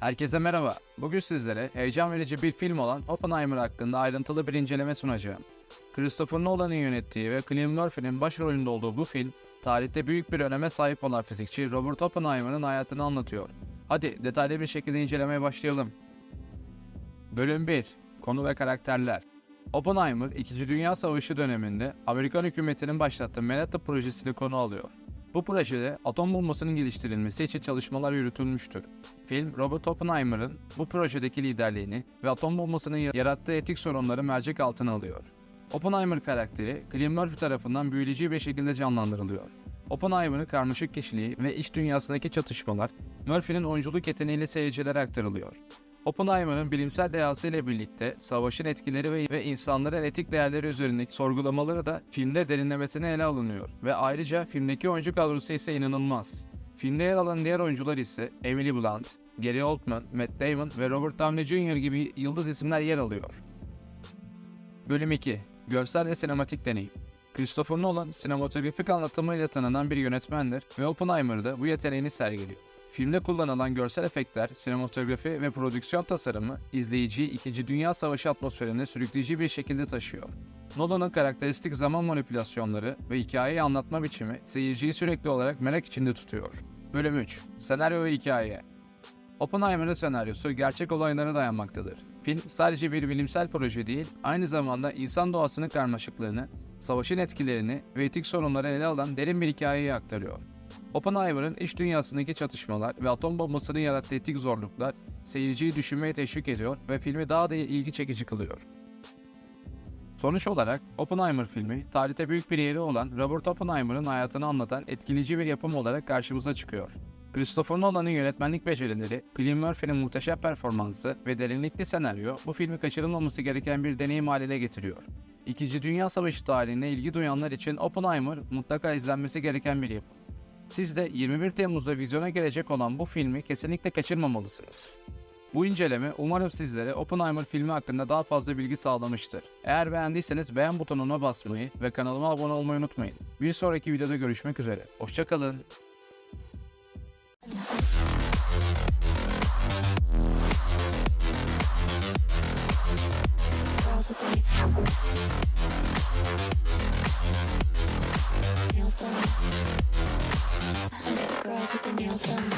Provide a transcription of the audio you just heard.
Herkese merhaba. Bugün sizlere heyecan verici bir film olan Oppenheimer hakkında ayrıntılı bir inceleme sunacağım. Christopher Nolan'ın yönettiği ve Cillian Murphy'nin başrolünde olduğu bu film, tarihte büyük bir öneme sahip olan fizikçi Robert Oppenheimer'ın hayatını anlatıyor. Hadi detaylı bir şekilde incelemeye başlayalım. Bölüm 1 Konu ve karakterler Oppenheimer, 2. Dünya Savaşı döneminde Amerikan hükümetinin başlattığı Manhattan projesini konu alıyor. Bu projede atom bombasının geliştirilmesi için çalışmalar yürütülmüştür. Film, Robert Oppenheimer'ın bu projedeki liderliğini ve atom bombasının yarattığı etik sorunları mercek altına alıyor. Oppenheimer karakteri, Cillian Murphy tarafından büyüleyici bir şekilde canlandırılıyor. Oppenheimer'ın karmaşık kişiliği ve iç dünyasındaki çatışmalar, Murphy'nin oyunculuk yeteneğiyle seyircilere aktarılıyor. Oppenheimer'ın bilimsel dehası ile birlikte savaşın etkileri ve, ve insanların etik değerleri üzerindeki sorgulamaları da filmde derinlemesine ele alınıyor ve ayrıca filmdeki oyuncu kadrosu ise inanılmaz. Filmde yer alan diğer oyuncular ise Emily Blunt, Gary Oldman, Matt Damon ve Robert Downey Jr. gibi yıldız isimler yer alıyor. Bölüm 2 Görsel ve sinematik deneyim Christopher Nolan, sinematografik anlatımıyla tanınan bir yönetmendir ve Oppenheimer'da bu yeteneğini sergiliyor. Filmde kullanılan görsel efektler, sinematografi ve prodüksiyon tasarımı izleyiciyi 2. Dünya Savaşı atmosferine sürükleyici bir şekilde taşıyor. Nolan'ın karakteristik zaman manipülasyonları ve hikayeyi anlatma biçimi seyirciyi sürekli olarak merak içinde tutuyor. Bölüm 3 Senaryo ve hikaye Oppenheimer'ın senaryosu gerçek olaylara dayanmaktadır. Film sadece bir bilimsel proje değil, aynı zamanda insan doğasının karmaşıklığını, savaşın etkilerini ve etik sorunları ele alan derin bir hikayeyi aktarıyor. Oppenheimer'ın iç dünyasındaki çatışmalar ve atom bombasının yarattığı etik zorluklar seyirciyi düşünmeye teşvik ediyor ve filmi daha da ilgi çekici kılıyor. Sonuç olarak Oppenheimer filmi, tarihte büyük bir yeri olan Robert Oppenheimer'ın hayatını anlatan etkileyici bir yapım olarak karşımıza çıkıyor. Christopher Nolan'ın yönetmenlik becerileri, Cillian Murphy'nin muhteşem performansı ve derinlikli senaryo bu filmi kaçırılmaması gereken bir deneyim haline getiriyor. İkinci Dünya Savaşı tarihine ilgi duyanlar için Oppenheimer mutlaka izlenmesi gereken bir yapım. Siz de 21 Temmuz'da vizyona gelecek olan bu filmi kesinlikle kaçırmamalısınız. Bu inceleme umarım sizlere Oppenheimer filmi hakkında daha fazla bilgi sağlamıştır. Eğer beğendiyseniz beğen butonuna basmayı ve kanalıma abone olmayı unutmayın. Bir sonraki videoda görüşmek üzere. Hoşçakalın. Girls постоянно.